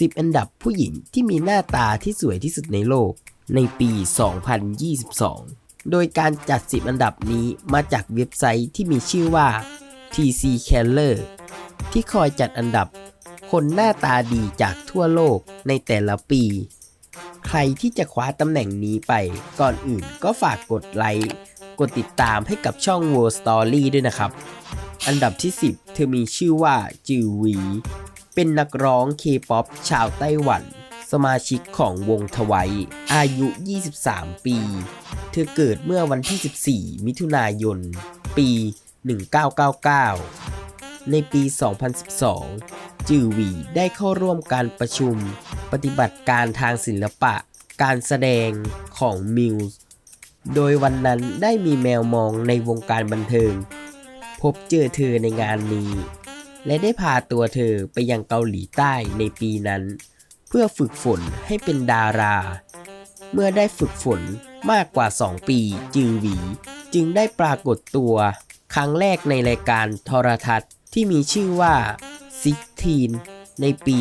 10 อันดับผู้หญิงที่มีหน้าตาที่สวยที่สุดในโลกในปี 2022 โดยการจัด 10 อันดับนี้มาจากเว็บไซต์ที่มีชื่อว่า TC Caller ที่คอยจัดอันดับคนหน้าตาดีจากทั่วโลกในแต่ละปี ใครที่จะคว้าตำแหน่งนี้ไปก่อนอื่นก็ฝากกดไลค์ กดติดตามให้กับช่อง World Story ด้วยนะครับ อันดับที่ 10 เธอมีชื่อว่าจือหวี เป็นนักร้องเคป๊อปชาวไต้หวัน สมาชิกของวงทวายอายุ 23 ปี เธอเกิดเมื่อวันที่ 14 มิถุนายน ปี 1999 ในปี 2012 จือหวีได้เข้าร่วมการประชุม ปฏิบัติการทางศิลปะ การแสดงของมิวส์โดยวันนั้นได้มีแมวมองในวงการบันเทิง พบเจอเธอในงานนี้ และได้พาตัวเธอไปยังเกาหลีใต้ในปีนั้น เพื่อฝึกฝนให้เป็นดารา เมื่อได้ฝึกฝนมากกว่า 2 ปีจือหวี จึงได้ปรากฏตัว ครั้งแรกในรายการโทรทัศน์ที่มีชื่อว่า 16 ในปี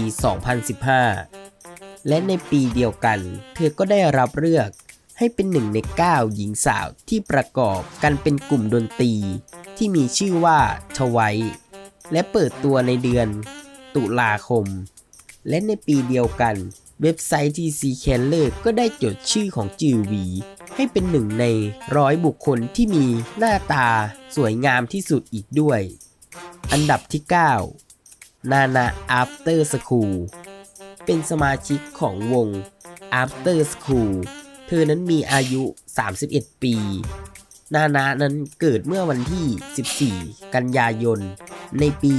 2015 และในปีเดียวกัน เธอก็ได้รับเลือกให้เป็นหนึ่งใน 9 หญิงสาวที่ประกอบกันเป็นกลุ่มดนตรี ที่มีชื่อว่าทวาย และเปิดตัวในเดือนตุลาคม และในปีเดียวกัน เว็บไซต์ TC Caller ก็ได้จดชื่อของจือหวี ให้เป็นหนึ่งในร้อยบุคคลที่มีหน้าตาสวยงามที่สุดอีกด้วย อันดับที่ 9 นานา After School เป็นสมาชิกของวง After School เธอนั้นมีอายุ 31 ปี นานานั้นเกิดเมื่อวันที่ 14 กันยายน ในปี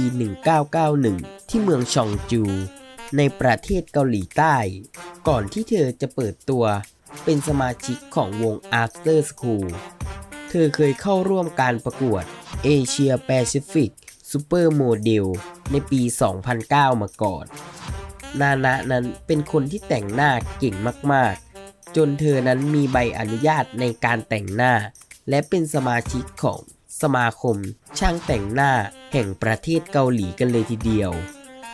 1991 ที่เมืองชองจู ในประเทศเกาหลีใต้ ก่อนที่เธอจะเปิดตัวเป็นสมาชิกของวง After School เธอเคยเข้าร่วมการประกวด Asia Pacific Super Model ในปี 2009 มาก่อน นานะนั้นเป็นคนที่แต่งหน้าเก่งมาก ๆ จนเธอนั้นมีใบอนุญาตในการแต่งหน้า และเป็นสมาชิกของสมาคม ช่างแต่งหน้าแห่งประเทศเกาหลีกันเลยทีเดียว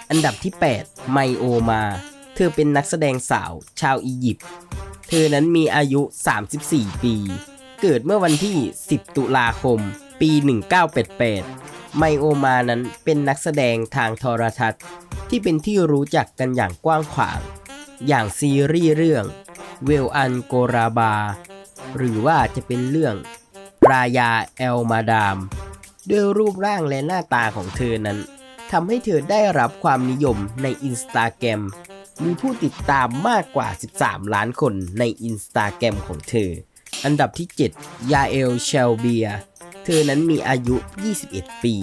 อันดับที่ 8 ไมโอมา เธอเป็นนักแสดงสาวชาวอียิปต์ เธอนั้นมีอายุ 34 ปี เกิดเมื่อวันที่ 10 ตุลาคม ปี 1988 ไมโอมานั้นเป็นนักแสดงทางโทรทัศน์ ที่เป็นที่รู้จักกันอย่างกว้างขวาง อย่างซีรีส์เรื่องเวลอันโกราบา หรือว่าจะเป็นเรื่อง รายาเอลมาดาม ด้วยรูปร่างและหน้าตาของเธอนั้นทำให้เธอได้รับความนิยมในอินสตาแกรมมีผู้ติดตามมากกว่า 13 ล้านคนในอินสตาแกรมของเธอ อันดับที่ 7 ยาเอลเชลเบีย เธอนั้นมีอายุ 21 ปี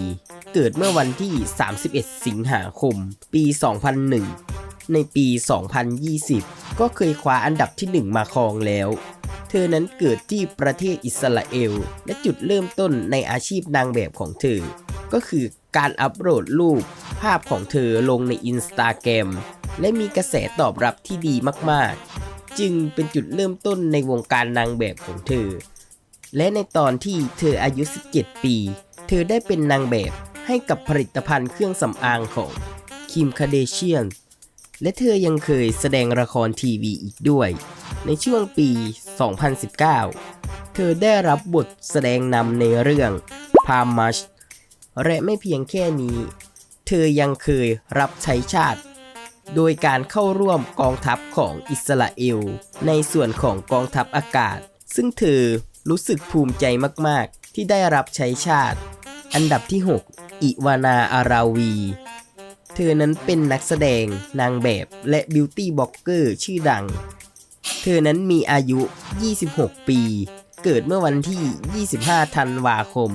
เกิดเมื่อวันที่ 31 สิงหาคม ปี 2001 ในปี 2020 ก็เคยคว้าอันดับที่ 1 มาครองแล้ว ธอนั้นเกิดที่ประเทศอิสราเอล และจุดเริ่มต้นในอาชีพนางแบบของเธอ ก็คือการอัปโหลดรูป ภาพของเธอลงในอินสตาแกรมและมีกระแสตอบรับที่ดีมากๆ จึงเป็นจุดเริ่มต้นในวงการนางแบบของเธอ และในตอนที่เธออายุ 17 ปี เธอได้เป็นนางแบบให้กับผลิตภัณฑ์เครื่องสำอางของคิมคาเดเชียนและเธอยังเคยแสดงละครทีวีอีกด้วย ในช่วงปี 2019 เธอได้รับบทแสดงนำในเรื่องพามัชและไม่เพียงแค่นี้ เธอยังเคยรับใช้ชาติ โดยการเข้าร่วมกองทัพของอิสราเอล ในส่วนของกองทัพอากาศ ซึ่งเธอรู้สึกภูมิใจมาก ๆ ที่ได้รับใช้ชาติ อันดับที่ 6 อิวานาอาราวี เธอนั้นเป็นนักแสดง นางแบบ และบิวตี้บล็อกเกอร์ชื่อดัง เธอนั้นมีอายุ 26 ปี เกิดเมื่อวันที่ 25 ธันวาคม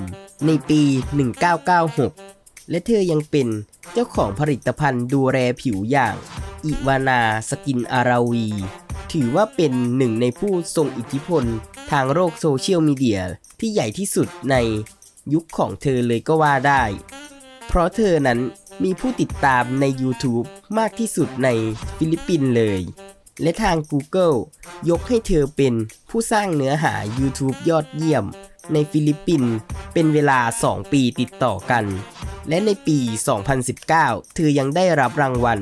ในปี 1996 และเธอยังเป็นเจ้าของผลิตภัณฑ์ดูแลผิวอย่างอิวานาสกินอาราวี ถือว่าเป็นหนึ่งในผู้ทรงอิทธิพลทางโลกโซเชียลมีเดียที่ใหญ่ที่สุดในยุคของเธอเลยก็ว่าได้ เพราะเธอนั้นมีผู้ติดตามใน YouTube มากที่สุดในฟิลิปปินส์เลย และทาง Google ยกให้เธอเป็นผู้สร้างเนื้อหา YouTube ยอดเยี่ยม ในฟิลิปปินส์เป็นเวลา 2 ปีติดต่อกัน และในปี 2019 เธอยังได้รับรางวัล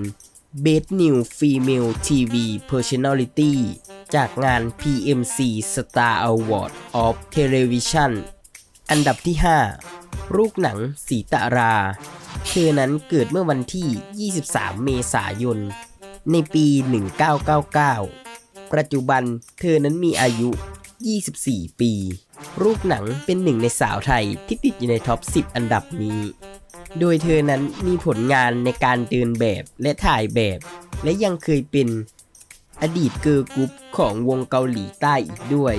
Best New Female TV Personality จากงาน PMC Star Award of Television อันดับที่ 5 ลูกหนังสีตารา เธอนั้นเกิดเมื่อวันที่ 23 เมษายน ในปี 1999 ปัจจุบันเธอนั้นมีอายุ 24 ปี รูปหนังเป็นหนึ่งในสาวไทยที่ติดอยู่ในท็อป 10 อันดับนี้ โดยเธอนั้นมีผลงานในการเดินแบบและถ่ายแบบ และยังเคยเป็นอดีตเกิร์ลกรุ๊ปของวงเกาหลีใต้อีกด้วย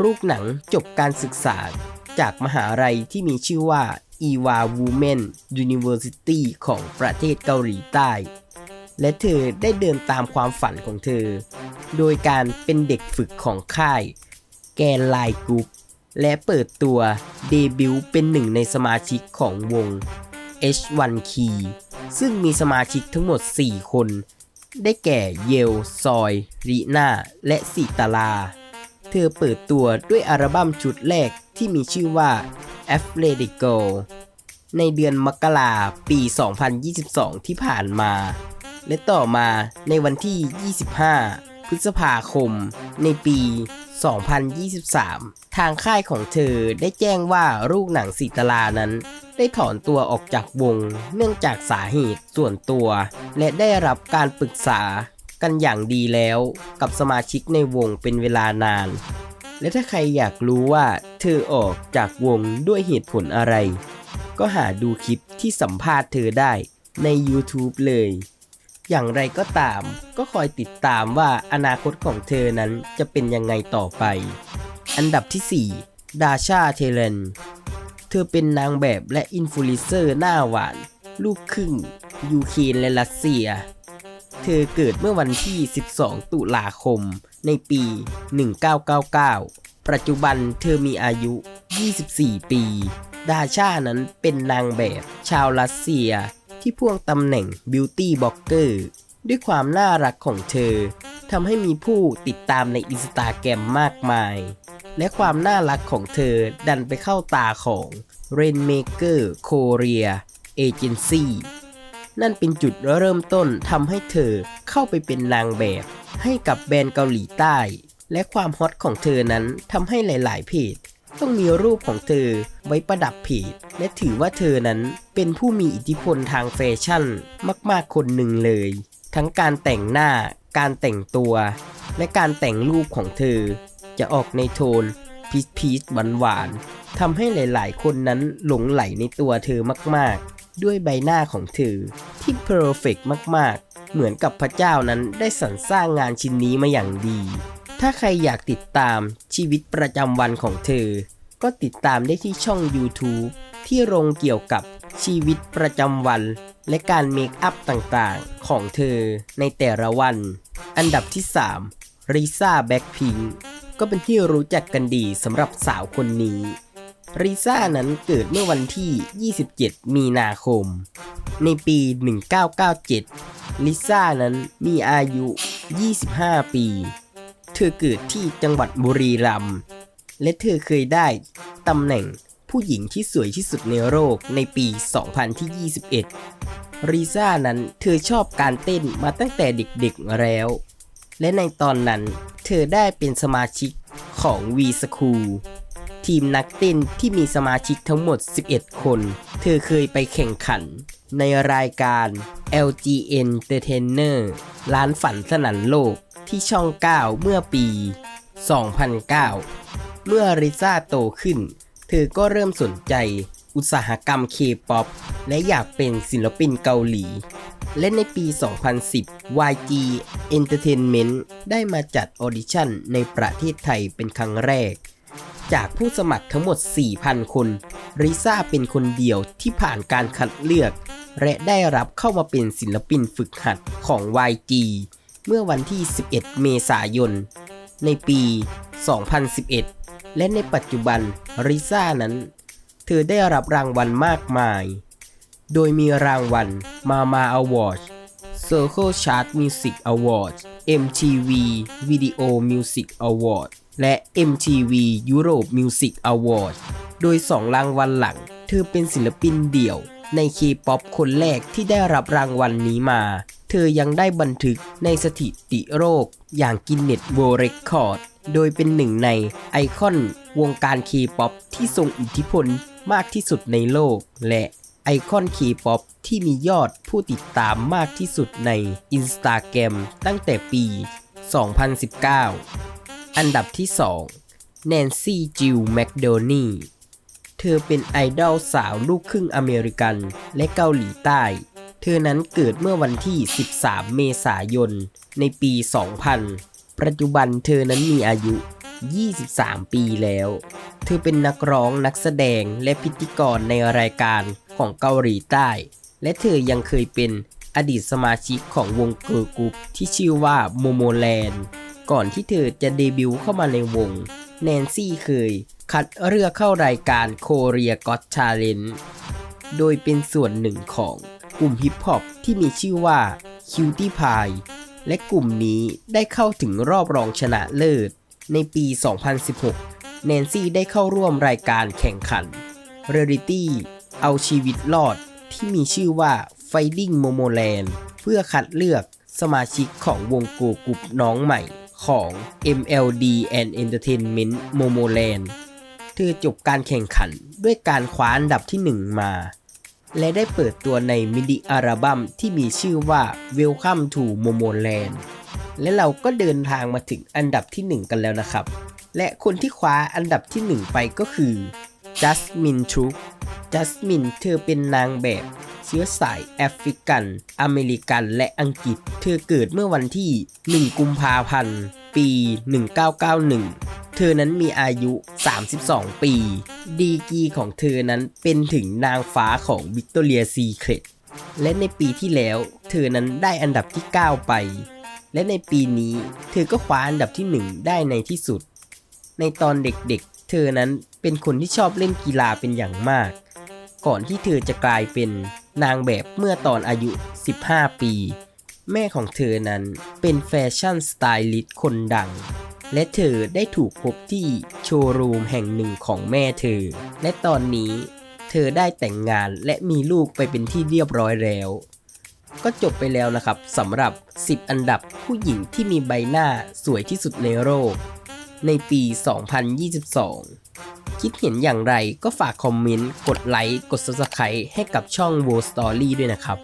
รูปหนังจบการศึกษาจากมหาลัยที่มีชื่อว่า Eva Women University ของประเทศเกาหลีใต้ และเธอได้เดินตามความฝันของเธอ โดยการเป็นเด็กฝึกของค่าย แกนไลกรุ๊ปและเปิดตัวเดบิวต์เป็นหนึ่งในสมาชิกของวง H1 Key ซึ่งมีสมาชิกทั้งหมด 4 คน ได้แก่เยล ซอย รีนาและสีตาลา เธอเปิดตัวด้วยอัลบั้มชุดแรกที่มีชื่อว่า a f l e t i c o ในเดือนมกราปี 2022 ที่ผ่านมา และต่อมาในวันที่ 25 พฤษภาคม ในปี 2023 ทางค่ายของเธอได้แจ้งว่าลูกหนังสีตลานั้น ได้ถอนตัวออกจากวง เนื่องจากสาเหตุส่วนตัว และได้รับการปรึกษากันอย่างดีแล้วกับสมาชิกในวงเป็นเวลานาน และถ้าใครอยากรู้ว่าเธอออกจากวงด้วยเหตุผลอะไร ก็หาดูคลิปที่สัมภาษณ์เธอได้ใน YouTube เลย อย่างไรก็ตาม ก็คอยติดตามว่าอนาคตของเธอนั้นจะเป็นยังไงต่อไป อันดับที่ 4 ดาชาเทเลน เธอเป็นนางแบบและอินฟลูเอนเซอร์หน้าหวาน ลูกครึ่ง ยูเครนและรัสเซีย เธอเกิดเมื่อวันที่ 12 ตุลาคม ในปี 1999 ปัจจุบันเธอมีอายุ 24 ปี ดาชานั้นเป็นนางแบบชาวรัสเซีย ที่พ่วงตำแหน่งบิวตี้บล็อกเกอร์ด้วยความน่ารักของเธอทำให้มีผู้ติดตามในอินสตาแกรมมากมาย และความน่ารักของเธอดันไปเข้าตาของ Rainmaker Korea Agency นั่นเป็นจุดเริ่มต้นทำให้เธอเข้าไปเป็นนางแบบให้กับแบรนด์เกาหลีใต้ และความฮอตของเธอนั้นทำให้หลาย ๆ เพจ ต้องมีรูปของเธอไว้ประดับเพจและถือว่าเธอนั้นเป็นผู้มีอิทธิพลทางแฟชั่นมากๆคนหนึ่งเลย ทั้งการแต่งหน้า การแต่งตัว และการแต่งรูปของเธอ จะออกในโทนพีชพีชหวานหวานๆทำให้หลาย ๆ คนนั้นหลงไหลในตัวเธอมาก ๆ ด้วยใบหน้าของเธอ ที่เพอร์เฟกมาก ๆ เหมือนกับพระเจ้านั้นได้สรรสร้างงานชิ้นนี้มาอย่างดี ถ้าใครอยากติดตามชีวิตประจำวันของเธอ ก็ติดตามได้ที่ช่อง YouTube ที่ลงเกี่ยวกับชีวิตประจำวัน และการเมคอัพต่างๆ ของเธอในแต่ละวัน อันดับที่ 3 ริซ่าแบ็คพิงก็เป็นที่รู้จักกันดีสำหรับสาวคนนี้ ริซ่านั้นเกิดเมื่อวันที่ 27 มีนาคม ในปี 1997 ลิซ่านั้นมีอายุ 25 ปี เธอเกิดที่จังหวัดบุรีรัมย์ และเธอเคยได้ตำแหน่งผู้หญิงที่สวยที่สุดในโลกในปี 2021ริซ่านั้นเธอชอบการเต้นมาตั้งแต่เด็กๆแล้ว และในตอนนั้นเธอได้เป็นสมาชิกของ V School ทีมนักเต้นที่มีสมาชิกทั้งหมด 11 คน เธอเคยไปแข่งขันในรายการ LG Entertainer ร้านฝันสนันโลกที่ช่อง 9 เมื่อปี 2009 เมื่อริซ่าโตขึ้น เธอก็เริ่มสนใจอุตสาหกรรมเคป๊อปและอยากเป็นศิลปินเกาหลี และในปี 2010 YG Entertainment ได้มาจัดออดิชั่นในประเทศไทยเป็นครั้งแรก จากผู้สมัครทั้งหมด 4,000 คนริซ่าเป็นคนเดียวที่ผ่านการคัดเลือก และได้รับเข้ามาเป็นศิลปินฝึกหัดของ YG เมื่อวันที่ 11 เมษายน ในปี 2011 และในปัจจุบันริซ่านั้น เธอได้รับรางวัลมากมาย โดยมีรางวัล Mama Award Circle Chart Music Award MTV Video Music Award และ MTV Europe Music Award โดย 2 รางวัลหลัง เธอเป็นศิลปินเดี่ยวใน K-POP คนแรกที่ได้รับรางวัลนี้มา เธอยังได้บันทึกในสถิติโรคอย่างกินเน็ต World Record โดยเป็นหนึ่งในไอคอนวงการเคป๊อปที่ทรงอิทธิพลมากที่สุดในโลก และไอคอนเคป๊อปที่มียอดผู้ติดตามมากที่สุดใน Instagram ตั้งแต่ปี 2019 อันดับที่ 2 แนนซี่จิลแมคโดนีเธอเป็นไอดอลสาวลูกครึ่งอเมริกันและเกาหลีใต้ เธอนั้นเกิดเมื่อวันที่ 13 เมษายน ในปี 2000 ปัจจุบันเธอนั้นมีอายุ 23 ปีแล้ว เธอเป็นนักร้องนักแสดงและพิธีกรในรายการของเกาหลีใต้ และเธอยังเคยเป็นอดีตสมาชิกของวงเกิร์ลกรุ๊ปที่ชื่อว่าโมโมแลนด์ก่อนที่เธอจะเดบิวต์เข้ามาในวง แนนซี่เคย คัดเลือกเข้ารายการโคเรียก็ t ชาเลนโดยเป็นส่วนหนึ่งของ กลุ่มฮิปฮอปที่มีชื่อว่า Cutie Pie และกลุ่มนี้ได้เข้าถึงรอบรองชนะเลิศ ในปี 2016 แนนซี่ได้เข้าร่วมรายการแข่งขัน r a r i t y เอาชีวิตรอดที่มีชื่อว่า Finding Momoland เพื่อคัดเลือกสมาชิกของวงโกกรุ๊ปน้องใหม่ของ MLD and Entertainment Momoland เธอจบการแข่งขันด้วยการคว้าอันดับที่ 1 มา และได้เปิดตัวในมิดิอัลบั้มที่มีชื่อว่า Welcome to Momoland และเราก็เดินทางมาถึงอันดับที่ 1 กันแล้วนะครับ และคนที่คว้าอันดับที่ 1 ไปก็คือจัสมินทรุกจัสมินเธอเป็นนางแบบเชื้อสายแอฟริกัน อเมริกัน และอังกฤษ เธอเกิดเมื่อวันที่ 1 กุมภาพันธ์ ปี 1991 เธอนั้นมีอายุ 32 ปี ดีกีของเธอนั้นเป็นถึงนางฟ้าของวิกตอเรียซีเครตและในปีที่แล้ว เธอนั้นได้อันดับที่ 9 ไป และในปีนี้เธอก็คว้าอันดับที่ 1 ได้ในที่สุด ในตอนเด็กๆ เธอนั้นเป็นคนที่ชอบเล่นกีฬาเป็นอย่างมาก ก่อนที่เธอจะกลายเป็นนางแบบเมื่อตอนอายุ 15 ปี แม่ของเธอนั้นเป็นแฟชั่นสไตลิสต์คนดัง และเธอได้ถูกพบที่โชว์รูมแห่งหนึ่งของแม่เธอ และตอนนี้เธอได้แต่งงานและมีลูกไปเป็นที่เรียบร้อยแล้ว ก็จบไปแล้วนะครับสำหรับ 10 อันดับผู้หญิงที่มีใบหน้าสวยที่สุดในโลกในปี 2022 คิดเห็นอย่างไรก็ฝากคอมเมนต์ กดไลค์ กด Subscribe ให้กับช่อง World Story ด้วยนะครับ